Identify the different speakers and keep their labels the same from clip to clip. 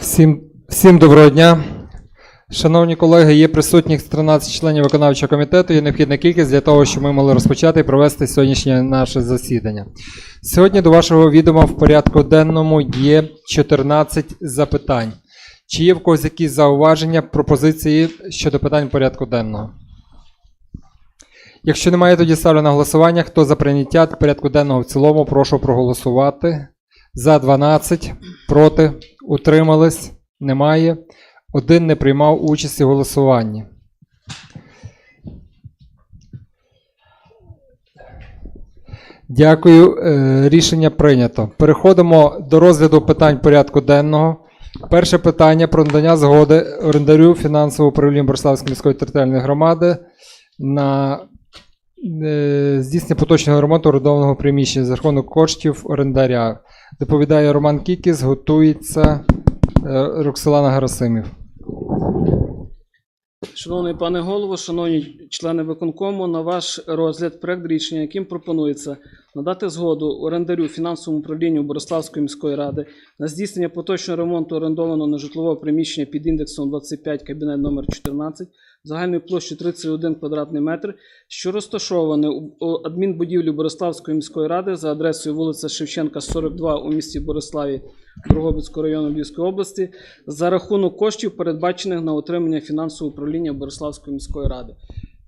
Speaker 1: Всім, всім доброго дня. Шановні колеги, є присутніх 13 членів виконавчого комітету. Є необхідна кількість для того, щоб ми могли розпочати і провести сьогоднішнє наше засідання. Сьогодні до вашого відома в порядку денному є 14 запитань. Чи є в когось якісь зауваження, пропозиції щодо питань порядку денного? Якщо немає, тоді ставлю на голосування. Хто за прийняття порядку денного в цілому, прошу проголосувати. За 12, проти, утримались, немає. Один не приймав участі в голосуванні. Дякую. е, Рішення прийнято. Переходимо до розгляду питань порядку денного. Перше питання про надання згоди орендарю фінансового управління Бориславської міської територіальної громади на здійснення поточного ремонту орендованого приміщення за рахунок коштів орендаря. Доповідає Роман Кікіс, готується е, Роксолана Гарасимів.
Speaker 2: Шановний пане голово, шановні члени виконкому, на ваш розгляд проект рішення, яким пропонується надати згоду орендарю фінансовому управлінню Бориславської міської ради на здійснення поточного ремонту орендованого нежитлового приміщення під індексом 25 кабінет номер 14 загальною площею 31 квадратний метр, що розташоване у адмінбудівлі Бориславської міської ради за адресою вулиця Шевченка, 42 у місті Бориславі Дрогобицького району Львівської області за рахунок коштів, передбачених на отримання фінансового управління Бориславської міської ради.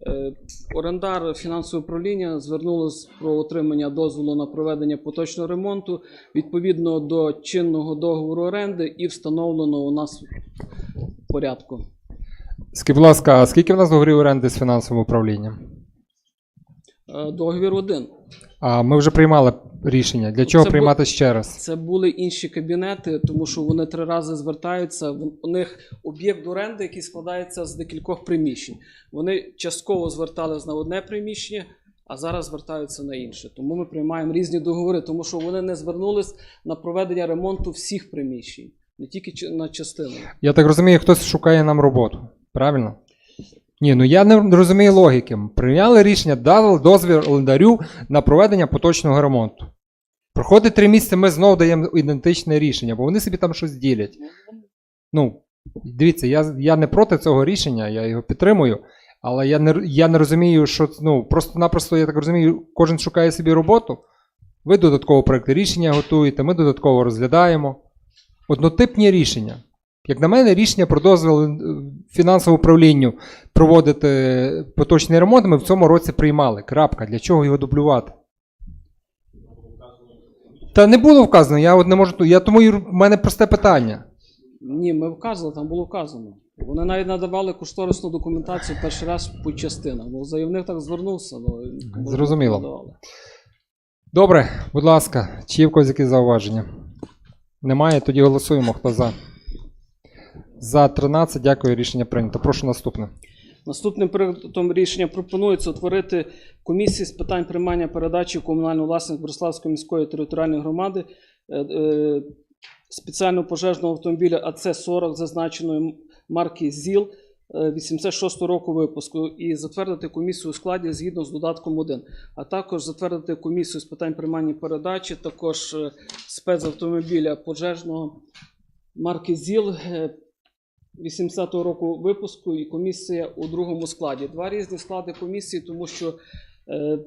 Speaker 2: Е, Орендар фінансового управління звернулось про отримання дозволу на проведення поточного ремонту відповідно до чинного договору оренди і встановлено у нас порядку.
Speaker 1: Скажіть, будь ласка, а скільки в нас договорів оренди з фінансовим управлінням?
Speaker 2: Е, Договір один.
Speaker 1: А ми вже приймали рішення. Для чого
Speaker 2: Це бу-
Speaker 1: приймати ще раз?
Speaker 2: Це були інші кабінети, тому що вони три рази звертаються. У них об'єкт оренди, який складається з декількох приміщень. Вони частково звертались на одне приміщення, а зараз звертаються на інше. Тому ми приймаємо різні договори, тому що вони не звернулись на проведення ремонту всіх приміщень, не тільки на частину.
Speaker 1: Я так розумію, хтось шукає нам роботу. Правильно? Ні, ну я не розумію логіки. Прийняли рішення, дали дозвіл орендарю на проведення поточного ремонту. Проходить три місяці, ми знову даємо ідентичне рішення, бо вони собі там щось ділять. Ну, дивіться, я, я не проти цього рішення, я його підтримую. Але я не, я не розумію, що ну, просто-напросто, я так розумію, кожен шукає собі роботу. Ви додатково проекти рішення готуєте, ми додатково розглядаємо. Однотипні рішення. Як на мене, рішення про дозвіл е, фінансовому управлінню проводити поточний ремонт ми в цьому році приймали. Крапка. Для чого його дублювати? Та не було вказано, я от не можу. Я тому і в мене просте питання.
Speaker 2: Ні, ми вказували, там було вказано. Вони навіть надавали кошторисну документацію перший раз по частинах. Ну, заявник так звернувся. Ну, і-
Speaker 1: Зрозуміло.
Speaker 2: надавали.
Speaker 1: Добре, будь ласка, чи є в когось якісь зауваження? Немає, тоді голосуємо. Хто за? За 13, дякую, рішення прийнято. Прошу наступне.
Speaker 2: Наступним проектом рішення пропонується утворити комісію з питань приймання передачі в комунальну власність Бориславської міської територіальної громади е, е, спеціального пожежного автомобіля АЦ-40 зазначеної марки ЗІЛ е, 86 року випуску і затвердити комісію у складі згідно з додатком 1, а також затвердити комісію з питань приймання передачі, також е, спецавтомобіля пожежного марки ЗІЛ е, 80-го року випуску і комісія у другому складі. Два різні склади комісії, тому що е,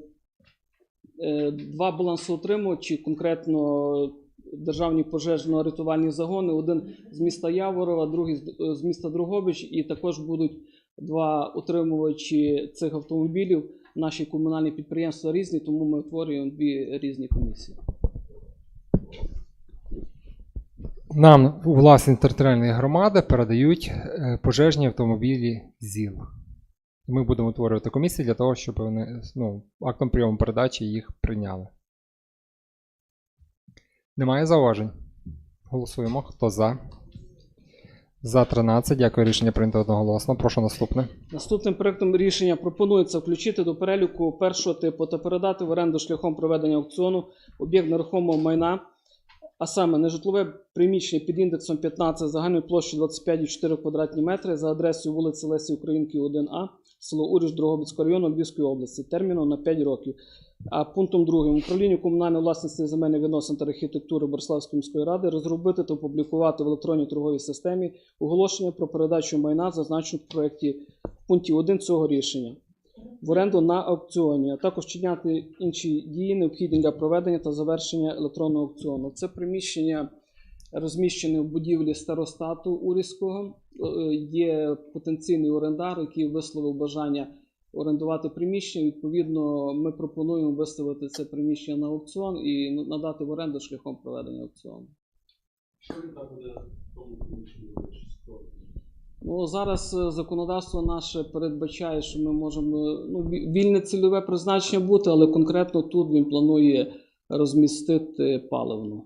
Speaker 2: е, два балансоутримувачі, конкретно державні пожежно-рятувальні загони, один з міста Яворова, другий з, міста Другобич, і також будуть два утримувачі цих автомобілів. Наші комунальні підприємства різні, тому ми утворюємо дві різні комісії.
Speaker 1: Нам у власність територіальної громади передають е, пожежні автомобілі ЗІЛ. Ми будемо утворювати комісії для того, щоб вони ну, актом прийому передачі їх прийняли. Немає зауважень? Голосуємо. Хто за? За 13. Дякую. Рішення прийнято одноголосно. Прошу наступне.
Speaker 2: Наступним проектом рішення пропонується включити до переліку першого типу та передати в оренду шляхом проведення аукціону об'єкт нерухомого майна, а саме нежитлове приміщення під індексом 15 загальною площею 25,4 квадратні метри за адресою вулиці Лесі Українки, 1А, село Уріж Дрогобицького району Львівської області, терміном на 5 років. А пунктом другим. Управлінню комунальної власності земельних відносин та архітектури Бориславської міської ради розробити та опублікувати в електронній торговій системі оголошення про передачу майна, зазначених в проєкті в пункті 1 цього рішення в оренду на аукціоні, а також чиняти інші дії, необхідні для проведення та завершення електронного аукціону. Це приміщення розміщене в будівлі старостату Урівського. Е, Є потенційний орендар, який висловив бажання орендувати приміщення. Відповідно, ми пропонуємо виставити це приміщення на аукціон і надати в оренду шляхом проведення аукціону. Ну, зараз е, законодавство наше передбачає, що ми можемо е, ну, вільне цільове призначення бути, але конкретно тут він планує розмістити паливну.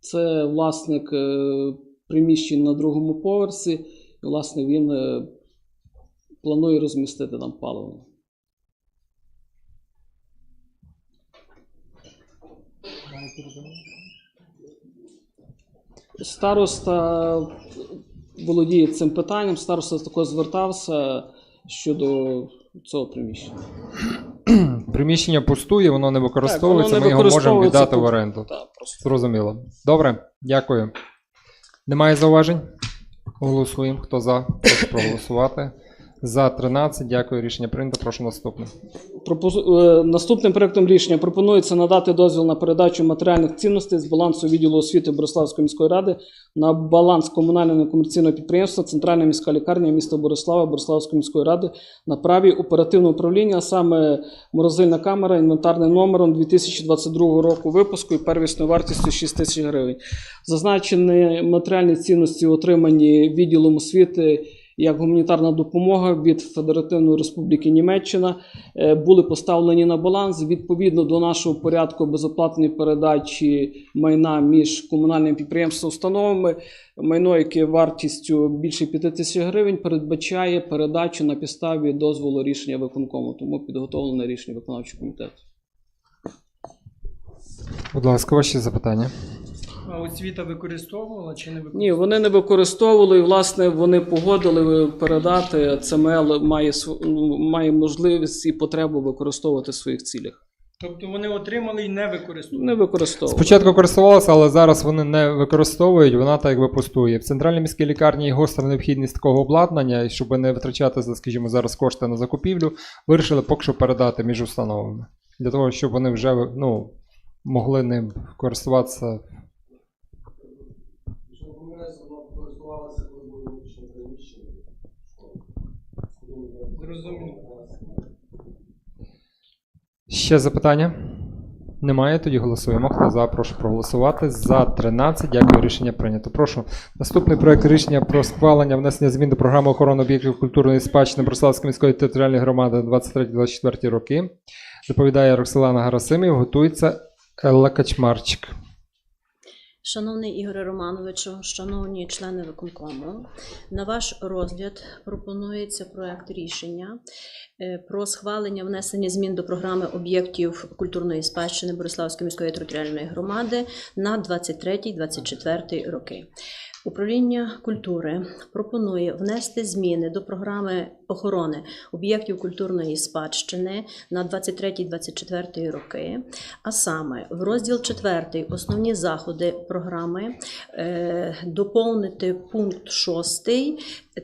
Speaker 2: Це власник е, приміщень на другому поверсі. І, власне, він планує розмістити там паливну. Староста володіє цим питанням. Староста також звертався щодо цього приміщення.
Speaker 1: Приміщення пустує, воно не використовується,
Speaker 2: Так, воно не
Speaker 1: ми його можемо
Speaker 2: використовується
Speaker 1: віддати в
Speaker 2: тут.
Speaker 1: оренду.
Speaker 2: Так, просто.
Speaker 1: Зрозуміло. Добре, дякую. Немає зауважень? Голосуємо. Хто за? Прошу проголосувати. За 13. Дякую. Рішення прийнято. Прошу наступне.
Speaker 2: Е, Наступним проектом рішення пропонується надати дозвіл на передачу матеріальних цінностей з балансу відділу освіти Бориславської міської ради на баланс комунального некомерційного підприємства Центральна міська лікарня міста Борислава Бориславської міської ради на праві оперативного управління, а саме морозильна камера інвентарним номером 2022 року випуску і первісною вартістю 6 тисяч гривень. Зазначені матеріальні цінності отримані відділом освіти як гуманітарна допомога від Федеративної Республіки Німеччина е, були поставлені на баланс відповідно до нашого порядку безоплатної передачі майна між комунальним підприємством-установами, Майно, яке вартістю більше 5 тисяч гривень, передбачає передачу на підставі дозволу рішення виконкому, тому підготовлене рішення виконавчого комітету.
Speaker 1: Будь ласка, ваші запитання.
Speaker 3: А освіта використовувала чи не
Speaker 2: Ні, вони не використовували, і власне вони погодили передати. ЦМЛ має ну, має можливість і потребу використовувати в своїх цілях.
Speaker 3: Тобто вони отримали і не використовували.
Speaker 2: Не використовували.
Speaker 1: Спочатку користувалися, але зараз вони не використовують, вона так якби пустує. В центральній міській лікарні є гостра необхідність такого обладнання, і щоб не витрачати, скажімо, зараз кошти на закупівлю, вирішили поки що передати між установами. Для того, щоб вони вже ну, могли ним користуватися. Ще запитання? Немає, тоді голосуємо. Хто за, прошу проголосувати. За 13. Дякую, рішення прийнято. Прошу. Наступний проект рішення про схвалення внесення змін до програми охорони об'єктів культурної спадщини Брославської міської територіальної громади на 23-24 роки. Доповідає Роксолана Гарасимів, готується Елла Качмарчик.
Speaker 4: Шановний Ігоре Романовичу, шановні члени виконкому, на ваш розгляд пропонується проект рішення е, про схвалення внесення змін до програми об'єктів культурної спадщини Бориславської міської територіальної громади на 23-24 роки. Управління культури пропонує внести зміни до програми охорони об'єктів культурної спадщини на 23-24 роки, а саме в розділ 4 основні заходи програми е, доповнити пункт 6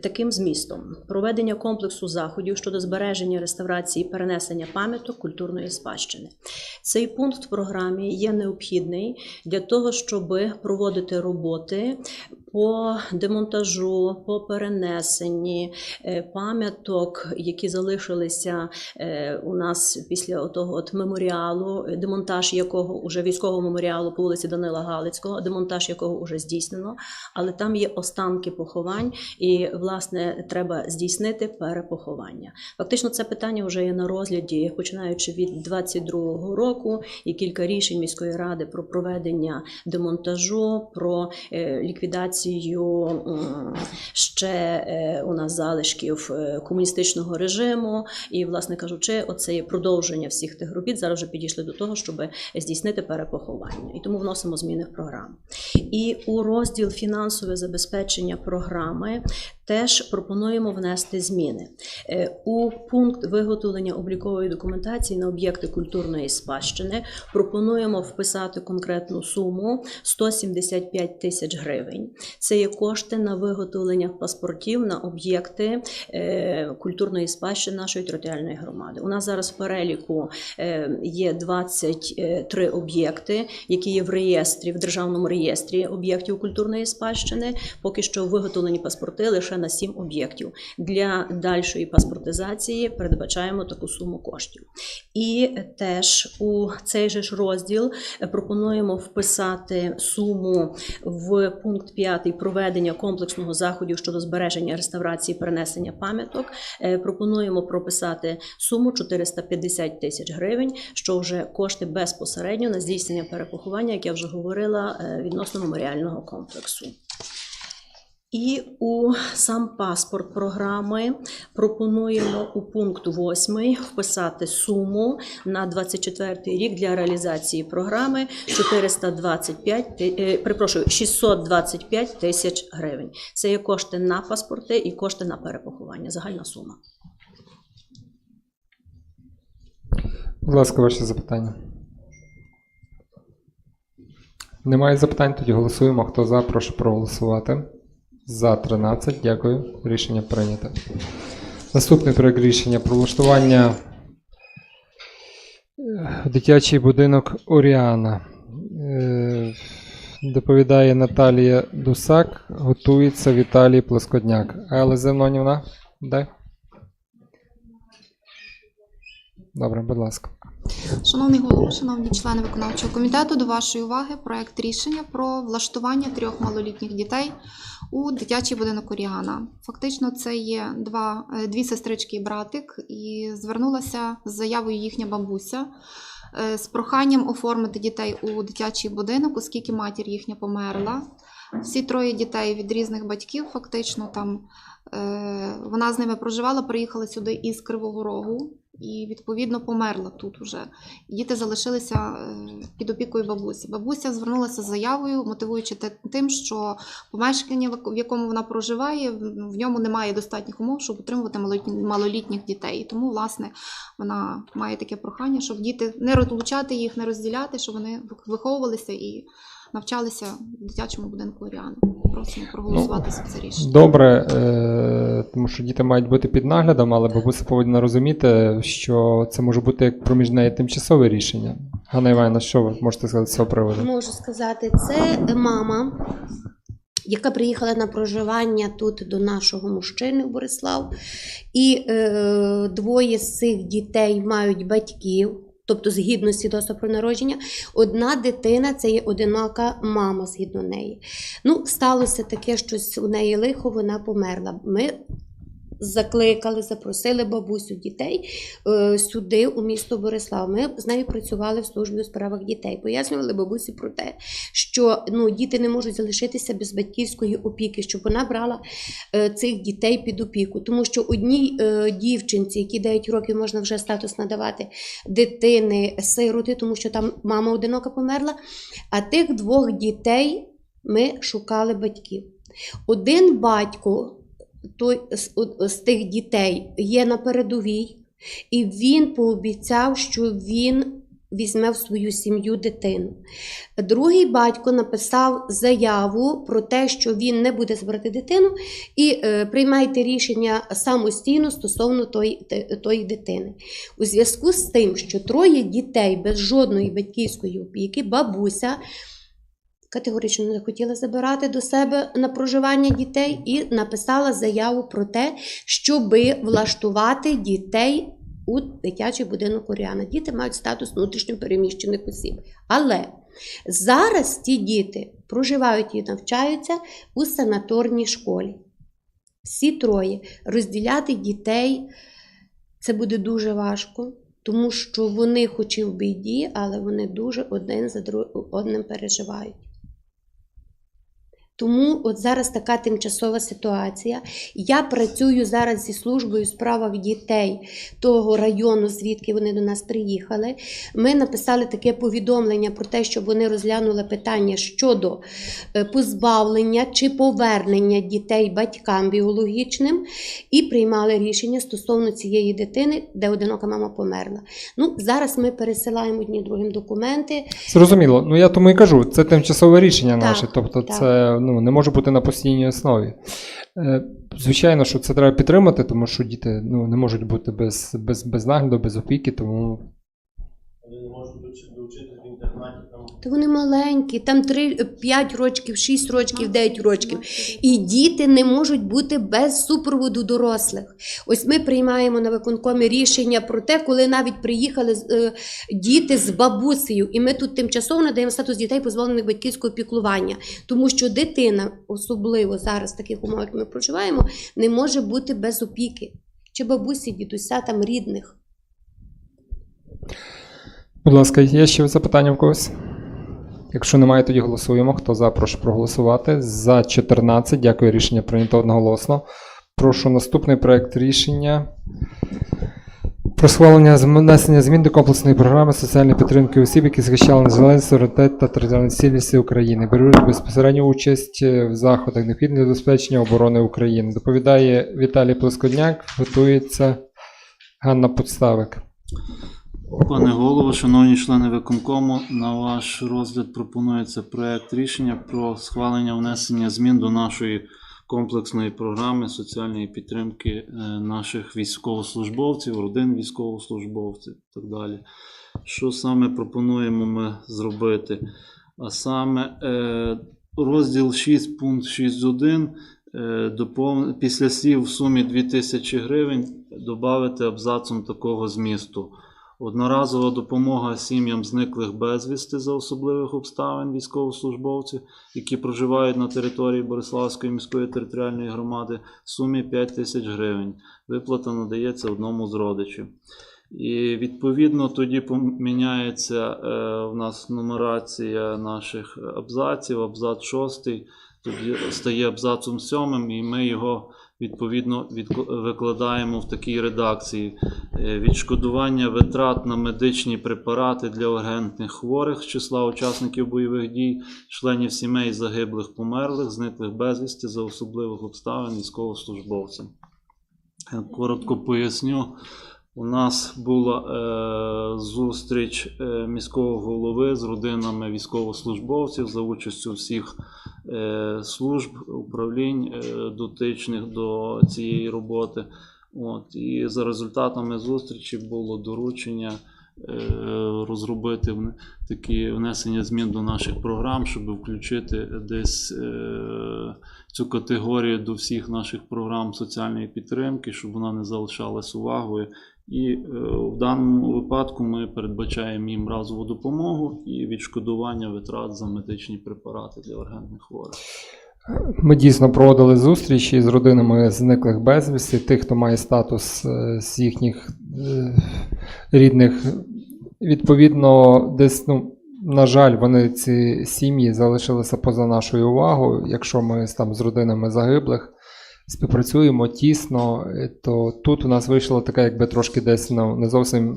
Speaker 4: таким змістом: проведення комплексу заходів щодо збереження реставрації і перенесення пам'яток культурної спадщини. Цей пункт в програмі є необхідний для того, щоб проводити роботи по демонтажу, по перенесенні е, пам'яток, які залишилися е, у нас після того от меморіалу, е, демонтаж якого уже військового меморіалу по вулиці Данила Галицького, демонтаж якого вже здійснено, але там є останки поховань, і власне треба здійснити перепоховання. Фактично, це питання вже є на розгляді, починаючи від 22-го року, і кілька рішень міської ради про проведення демонтажу, про е, ліквідацію ще у нас залишків комуністичного режиму. І, власне кажучи, оце є продовження всіх тих робіт. Зараз вже підійшли до того, щоб здійснити перепоховання. І тому вносимо зміни в програму. І у розділ фінансове забезпечення програми теж пропонуємо внести зміни. Е, У пункт виготовлення облікової документації на об'єкти культурної спадщини пропонуємо вписати конкретну суму 175 тисяч гривень. Це є кошти на виготовлення паспортів на об'єкти е, культурної спадщини нашої територіальної громади. У нас зараз в переліку е, є 23 об'єкти, які є в реєстрі, в державному реєстрі об'єктів культурної спадщини. Поки що виготовлені паспорти лише на 7 об'єктів. Для дальшої паспортизації передбачаємо таку суму коштів. І теж у цей же ж розділ е, пропонуємо вписати суму в пункт 5 проведення комплексного заходів щодо збереження реставрації перенесення пам'яток. Е, Пропонуємо прописати суму 450 тисяч гривень, що вже кошти безпосередньо на здійснення перепоховання, як я вже говорила, е, відносно меморіального комплексу. І у сам паспорт програми пропонуємо у пункт 8 вписати суму на 24 рік для реалізації програми 425, ти- е, перепрошую, 625 тисяч гривень. Це є кошти на паспорти і кошти на перепоховання. Загальна сума.
Speaker 1: Будь ласка, ваші запитання. Немає запитань, тоді голосуємо. Хто за, прошу проголосувати. За 13, дякую. Рішення прийнято. Наступний проект рішення про влаштування е, дитячий будинок Оріана. Е, Доповідає Наталія Дусак, готується Віталій Плоскодняк. Алла Зенонівна, дай. Добре, будь ласка.
Speaker 5: Шановний голово, шановні члени виконавчого комітету, до вашої уваги проект рішення про влаштування трьох малолітніх дітей у дитячий будинок Оріана. Фактично, це є два, е, дві сестрички і братик, і звернулася з заявою їхня бабуся е, з проханням оформити дітей у дитячий будинок, оскільки матір їхня померла. Всі троє дітей від різних батьків, фактично там вона з ними проживала, приїхала сюди із Кривого Рогу і відповідно померла тут уже. Діти залишилися е, під опікою бабусі. Бабуся звернулася з заявою, мотивуючи тим, що помешкання, в- якому вона проживає, в ньому немає достатніх умов, щоб утримувати малолітніх дітей. Тому, власне, вона має таке прохання, щоб діти не розлучати їх, не розділяти, щоб вони виховувалися і навчалися в дитячому будинку Оріану. Просимо проголосувати за це рішення.
Speaker 1: Добре, е, тому що діти мають бути під наглядом, але бабуся повинна розуміти, що це може бути як проміжне і тимчасове рішення. Ганна Івановна, що ви можете сказати з цього приводу?
Speaker 6: Можу сказати, це мама, яка приїхала на проживання тут до нашого мужчини в Борислав. І е, двоє з цих дітей мають батьків. Тобто, згідно свідоцтва про народження, одна дитина це є одинока мама згідно неї. Ну, сталося таке, що у неї лихо, вона померла. Ми закликали, запросили бабусю дітей е, сюди, у місто Борислав. Ми з нею працювали в службі у справах дітей. Пояснювали бабусі про те, що ну, діти не можуть залишитися без батьківської опіки, щоб вона брала е, цих дітей під опіку. Тому що одній е, дівчинці, які 9 років можна вже статус надавати дитини сироти, тому що там мама одинока померла. А тих двох дітей ми шукали батьків. Один батько той, з, з тих дітей є на передовій, і він пообіцяв, що він візьме в свою сім'ю дитину. Другий батько написав заяву про те, що він не буде збирати дитину, і е, приймайте рішення самостійно стосовно тої, тої дитини. У зв'язку з тим, що троє дітей без жодної батьківської опіки, бабуся категорично не хотіла забирати до себе на проживання дітей і написала заяву про те, щоби влаштувати дітей у дитячий будинок Оріана. Діти мають статус внутрішньо переміщених осіб. Але зараз ті діти проживають і навчаються у санаторній школі. Всі троє розділяти дітей це буде дуже важко, тому що вони, хоч і в біді, але вони дуже один за друг- одним переживають. Тому от зараз така тимчасова ситуація. Я працюю зараз зі службою у справах дітей того району, звідки вони до нас приїхали. Ми написали таке повідомлення про те, щоб вони розглянули питання щодо е, позбавлення чи повернення дітей батькам біологічним і приймали рішення стосовно цієї дитини, де одинока мама померла. Ну, зараз ми пересилаємо одні другим документи.
Speaker 1: Зрозуміло. Ну я тому і кажу, це тимчасове рішення
Speaker 6: Так,
Speaker 1: наше, тобто
Speaker 6: так.
Speaker 1: це ну, не може бути на постійній основі. Е, Звичайно, що це треба підтримати, тому що діти ну, не можуть бути без, без, без нагляду, без опіки, тому
Speaker 7: Вони не можуть доч- доучитися в інтернаті там.
Speaker 6: Та вони маленькі, там 3, 5 років, 6 років, 9 років. І діти не можуть бути без супроводу дорослих. Ось ми приймаємо на виконкомі рішення про те, коли навіть приїхали е, діти з бабусею, і ми тут тимчасово надаємо статус дітей, позбавлених батьківського піклування, тому що дитина, особливо зараз в таких умовах, як ми проживаємо, не може бути без опіки. Чи бабусі, дідуся там рідних.
Speaker 1: Будь ласка, є ще запитання в когось? Якщо немає, тоді голосуємо. Хто за, прошу проголосувати. За 14. Дякую, рішення прийнято одноголосно. Прошу наступний проект рішення. Про схвалення внесення змін до комплексної програми соціальної підтримки осіб, які захищали незалежність, суверенітет та територіальну цілісність України. Беруть безпосередню участь е, в заходах необхідних для забезпечення оборони України. Доповідає Віталій Плоскодняк, готується Ганна Подставик.
Speaker 8: Пане голово, шановні члени виконкому, на ваш розгляд пропонується проект рішення про схвалення внесення змін до нашої комплексної програми соціальної підтримки е, наших військовослужбовців, родин військовослужбовців і так далі. Що саме пропонуємо ми зробити? А саме е, розділ 6, пункт 6.1 е, після слів в сумі 2000 гривень додати абзацом такого змісту. Одноразова допомога сім'ям зниклих безвісти за особливих обставин військовослужбовців, які проживають на території Бориславської міської територіальної громади, в сумі 5 тисяч гривень. Виплата надається одному з родичів. І відповідно тоді поміняється е, в нас нумерація наших абзаців, абзац 6 тоді стає абзацом 7, і ми його відповідно викладаємо в такій редакції. Е, Відшкодування витрат на медичні препарати для ургентних хворих з числа учасників бойових дій, членів сімей загиблих, померлих, зниклих безвісти за особливих обставин військовослужбовцям. Коротко поясню. У нас була е, зустріч е, міського голови з родинами військовослужбовців за участю всіх е, служб, управлінь е, дотичних до цієї роботи. От, і за результатами зустрічі було доручення е, розробити такі внесення змін до наших програм, щоб включити десь е, цю категорію до всіх наших програм соціальної підтримки, щоб вона не залишалась увагою. І е, в даному випадку ми передбачаємо їм разову допомогу і відшкодування витрат за медичні препарати для ургентних хворих.
Speaker 1: Ми дійсно проводили зустрічі з родинами зниклих безвісти, тих, хто має статус е, з їхніх е, рідних. Відповідно, десь, ну, на жаль, вони ці сім'ї залишилися поза нашою увагою. Якщо ми там з родинами загиблих співпрацюємо тісно, е, то тут у нас вийшла така, якби трошки десь ну, не зовсім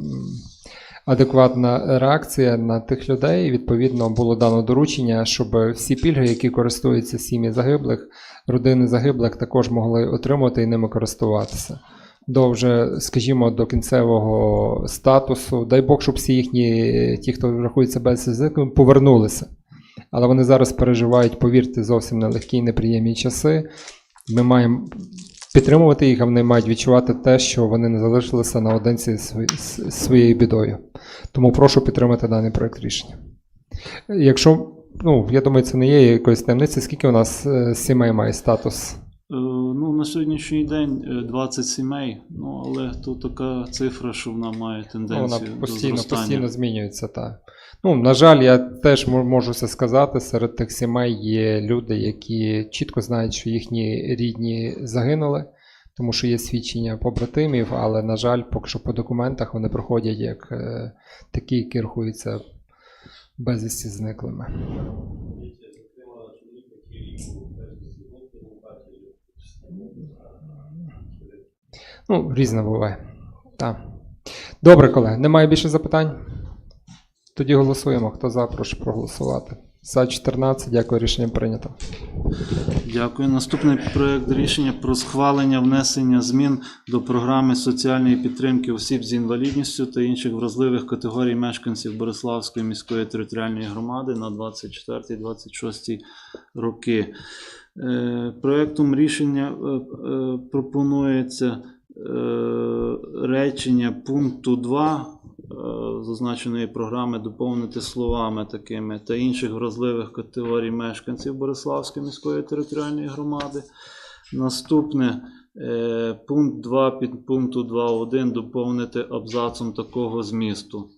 Speaker 1: адекватна реакція на тих людей. Відповідно, було дано доручення, щоб всі пільги, які користуються сім'ї загиблих, родини загиблих, також могли отримати і ними користуватися. До вже, скажімо, до кінцевого статусу. Дай Бог, щоб всі їхні, ті, хто рахується безвізниками, повернулися. Але вони зараз переживають, повірте, зовсім нелегкі і неприємні часи. Ми маємо підтримувати їх, а вони мають відчувати те, що вони не залишилися наодинці з своєю бідою. Тому прошу підтримати даний проект рішення. Якщо, ну, я думаю, це не є якоюсь таємницею, скільки у нас е, сімей має статус?
Speaker 8: Е, Ну, на сьогоднішній день е, 20 сімей, ну але тут така цифра, що вона має
Speaker 1: Ну, вона
Speaker 8: тенденцію до зростання.
Speaker 1: постійно змінюється, так. Ну, На жаль, я теж можу це сказати. Серед тих сімей є люди, які чітко знають, що їхні рідні загинули, тому що є свідчення побратимів, але, на жаль, поки що по документах вони проходять як е, такі, які рахуються безвісті зниклими. Ну, різне буває. Так. Добре, колеги, немає більше запитань. Тоді голосуємо. Хто за, прошу проголосувати. За 14, дякую, рішення прийнято.
Speaker 8: Дякую. Наступний проект рішення про схвалення внесення змін до програми соціальної підтримки осіб з інвалідністю та інших вразливих категорій мешканців Бориславської міської територіальної громади на 24-26 роки. Е, Проектом рішення е, е, пропонується речення пункту 2 е, зазначеної програми доповнити словами такими та інших вразливих категорій мешканців Бориславської міської територіальної громади. Наступне е, пункт 2 під пункту 2.1 доповнити абзацом такого змісту.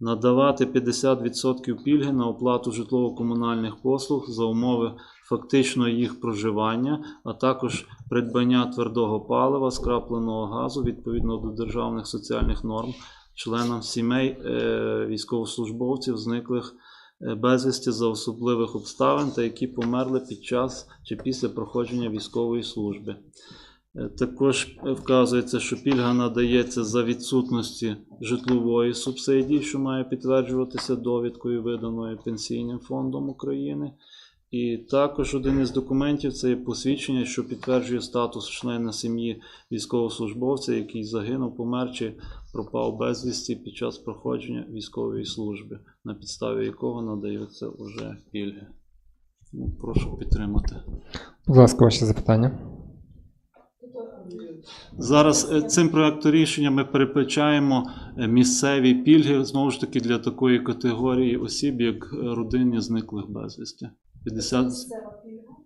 Speaker 8: Надавати 50% пільги на оплату житлово-комунальних послуг за умови фактичного їх проживання, а також придбання твердого палива, скрапленого газу відповідно до державних соціальних норм членам сімей е, військовослужбовців, зниклих е, безвісті за особливих обставин та які померли під час чи після проходження військової служби. Е, Також вказується, що пільга надається за відсутності житлової субсидії, що має підтверджуватися довідкою, виданою Пенсійним фондом України. І також один із документів це є посвідчення, що підтверджує статус члена сім'ї військовослужбовця, який загинув, помер чи пропав безвісті під час проходження військової служби, на підставі якого надаються вже пільги. Ну, прошу підтримати.
Speaker 1: Будь ласка, ваші запитання.
Speaker 8: Зараз е, цим проектом рішення ми передбачаємо е, місцеві пільги знову ж таки для такої категорії осіб, як е, родині зниклих безвісті. 50...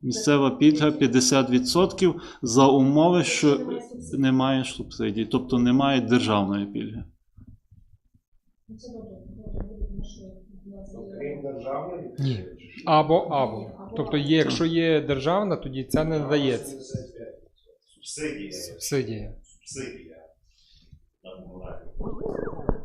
Speaker 8: Місцева пільга 50% за умови, що немає субсидій, тобто немає державної пільги.
Speaker 7: Державної,
Speaker 1: Ні. Або або. Тобто, є, якщо є державна, тоді це не надається.
Speaker 7: субсидія,
Speaker 1: Субсидія.
Speaker 7: субсидія.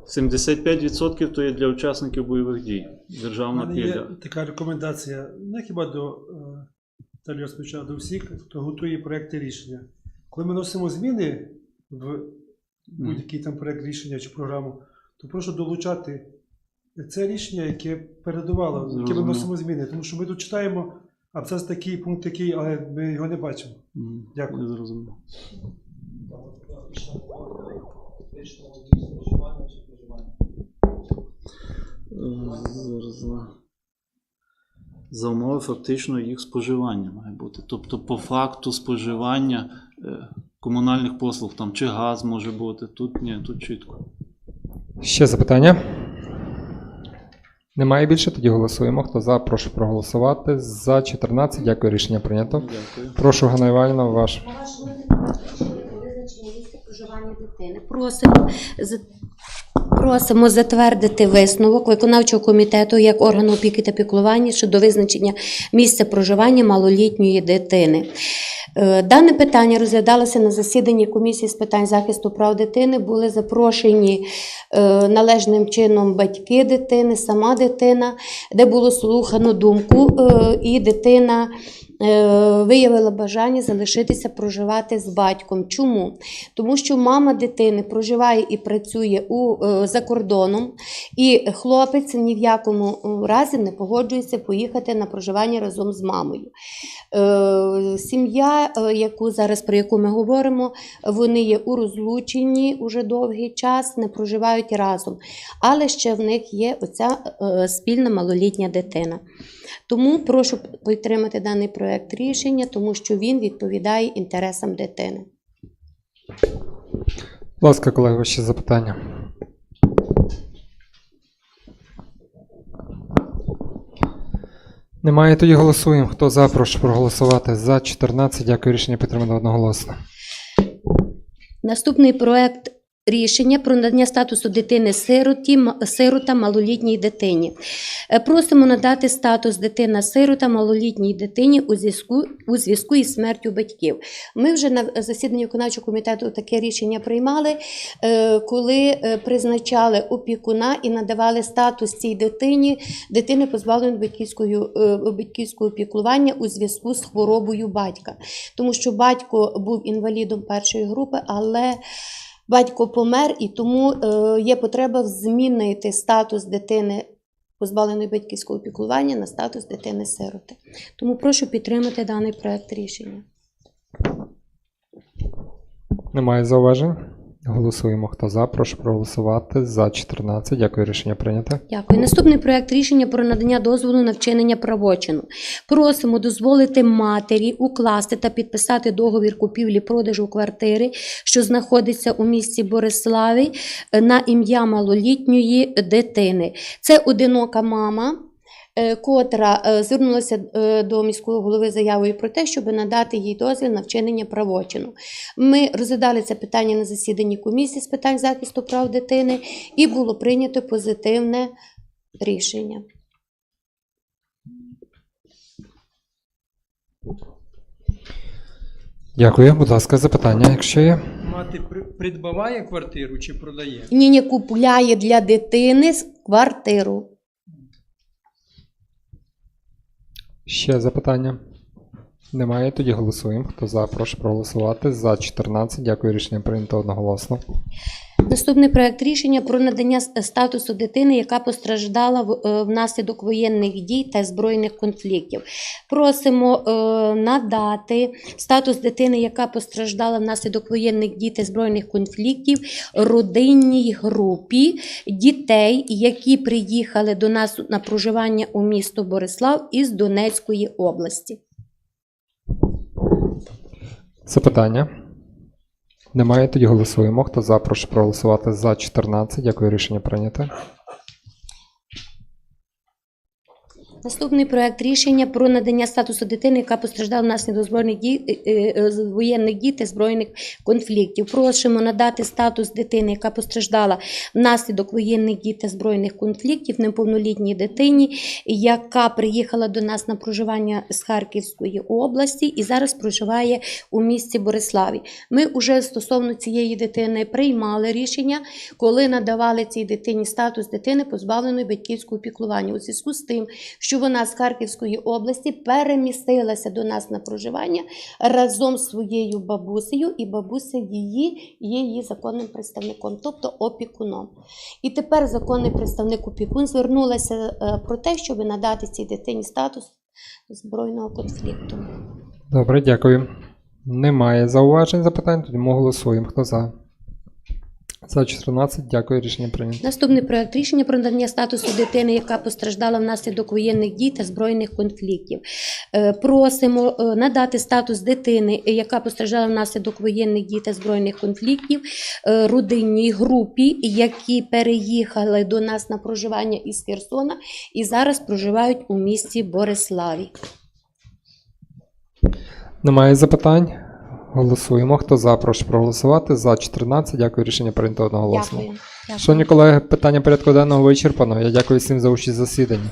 Speaker 7: На комунальні.
Speaker 8: 75% то є для учасників бойових дій.
Speaker 9: У
Speaker 8: Державна
Speaker 9: мене є
Speaker 8: пільга.
Speaker 9: така рекомендація, не хіба до е, Віталія Осмича, а до всіх, хто готує проекти рішення. Коли ми носимо зміни в будь-який там проект рішення чи програму, то прошу долучати це рішення, яке передувало, яке ми носимо зміни. Тому що ми тут читаємо абзац такий, пункт такий, але ми його не бачимо.
Speaker 8: Мгм,
Speaker 9: Дякую.
Speaker 8: я зрозумів. Е, зараз. За умови фактично їх споживання має бути. Тобто, по факту споживання е, комунальних послуг, там чи газ може бути. Тут ні, тут чітко.
Speaker 1: Ще запитання? Немає більше, тоді голосуємо. Хто за, прошу проголосувати. За 14, дякую, рішення прийнято.
Speaker 8: Дякую.
Speaker 1: Прошу, Ганна Іванівна, ваш.
Speaker 6: Ваш визначення місця проживання дитини. Просимо, просимо затвердити висновок виконавчого комітету як органу опіки та піклування щодо визначення місця проживання малолітньої дитини. Е, Дане питання розглядалося на засіданні комісії з питань захисту прав дитини. Були запрошені е, належним чином батьки дитини, сама дитина, де було слухано думку, е, і дитина виявила бажання залишитися проживати з батьком. Чому? Тому що мама дитини проживає і працює у, е, за кордоном, і хлопець ні в якому е, разі не погоджується поїхати на проживання разом з мамою. Е, Сім'я, е, яку зараз про яку ми говоримо, вони є у розлученні уже довгий час, не проживають разом, але ще в них є оця е, спільна малолітня дитина. Тому прошу підтримати даний проект рішення, тому що він відповідає інтересам дитини.
Speaker 1: Будь ласка, колеги, ваші запитання. Немає, тоді голосуємо. Хто за, прошу проголосувати. За 14, дякую, рішення підтримано одноголосно.
Speaker 6: Наступний проект рішення про надання статусу дитини сироті, сирота малолітній дитині. Е, Просимо надати статус дитина-сирота малолітній дитині у зв'язку у зв'язку із смертю батьків. Ми вже на засіданні виконавчого комітету таке рішення приймали, е, коли е, призначали опікуна і надавали статус цій дитині, дитини позбавленої батьківської, е, батьківського опікування у зв'язку з хворобою батька. Тому що батько був інвалідом першої групи, але батько помер, і тому е, є потреба змінити статус дитини. Позбавленої батьківського опікування на статус дитини-сироти. Тому прошу підтримати даний проект рішення.
Speaker 1: Немає зауважень. Голосуємо. Хто за? Прошу проголосувати. За 14. Дякую, рішення прийнято.
Speaker 6: Дякую. Наступний проект рішення про надання дозволу на вчинення правочину. Просимо дозволити матері укласти та підписати договір купівлі-продажу квартири, що знаходиться у місті Бориславі, е, на ім'я малолітньої дитини. Це одинока мама. Е, Котра е, звернулася е, до міського голови заявою про те, щоб надати їй дозвіл на вчинення правочину. Ми розглядали це питання на засіданні комісії з питань захисту прав дитини, і було прийнято позитивне рішення.
Speaker 1: Дякую. Будь ласка, запитання, якщо є.
Speaker 3: Мати придбаває квартиру чи продає?
Speaker 6: Ніні купляє для дитини квартиру.
Speaker 1: Ще запитання? Немає. Тоді голосуємо. Хто за? Прошу проголосувати. За 14. Дякую, рішення прийнято одноголосно.
Speaker 6: Наступний проект рішення про надання статусу дитини, яка постраждала е, внаслідок воєнних дій та збройних конфліктів. Просимо е, надати статус дитини, яка постраждала внаслідок воєнних дій та збройних конфліктів, родинній групі дітей, які приїхали до нас на проживання у місто Борислав із Донецької області.
Speaker 1: Запитання? Немає. Тоді голосуємо. Хто за? Прошу проголосувати. За 14. Дякую, рішення прийнято.
Speaker 6: Наступний проект рішення про надання статусу дитини, яка постраждала внаслідок збройних дій е, е, воєнних дій та збройних конфліктів. Просимо надати статус дитини, яка постраждала внаслідок воєнних дій та збройних конфліктів, неповнолітній дитині, яка приїхала до нас на проживання з Харківської області і зараз проживає у місті Бориславі. Ми вже стосовно цієї дитини приймали рішення, коли надавали цій дитині статус дитини, позбавленої батьківського піклування. У зв'язку з тим, що вона з Харківської області перемістилася до нас на проживання разом з своєю бабусею, і бабуся її є її законним представником, тобто опікуном. І тепер законний представник опікун звернулася е, про те, щоб надати цій дитині статус збройного конфлікту.
Speaker 1: Добре, дякую. Немає зауважень, запитань, тоді ми голосуємо. Хто за? За 14. Дякую, рішення прийнято.
Speaker 6: Наступний проект рішення про надання статусу дитини, яка постраждала внаслідок воєнних дій та збройних конфліктів. Е, Просимо е, надати статус дитини, яка постраждала внаслідок воєнних дій та збройних конфліктів, е, родинній групі, які переїхали до нас на проживання із Херсона і зараз проживають у місті Бориславі.
Speaker 1: Немає запитань. Голосуємо. Хто за? Прошу проголосувати. За 14. Дякую, рішення прийнято одноголосно.
Speaker 6: Дякую.
Speaker 1: Шановні колеги, питання порядку денного вичерпано. Я дякую всім за участь в засіданні.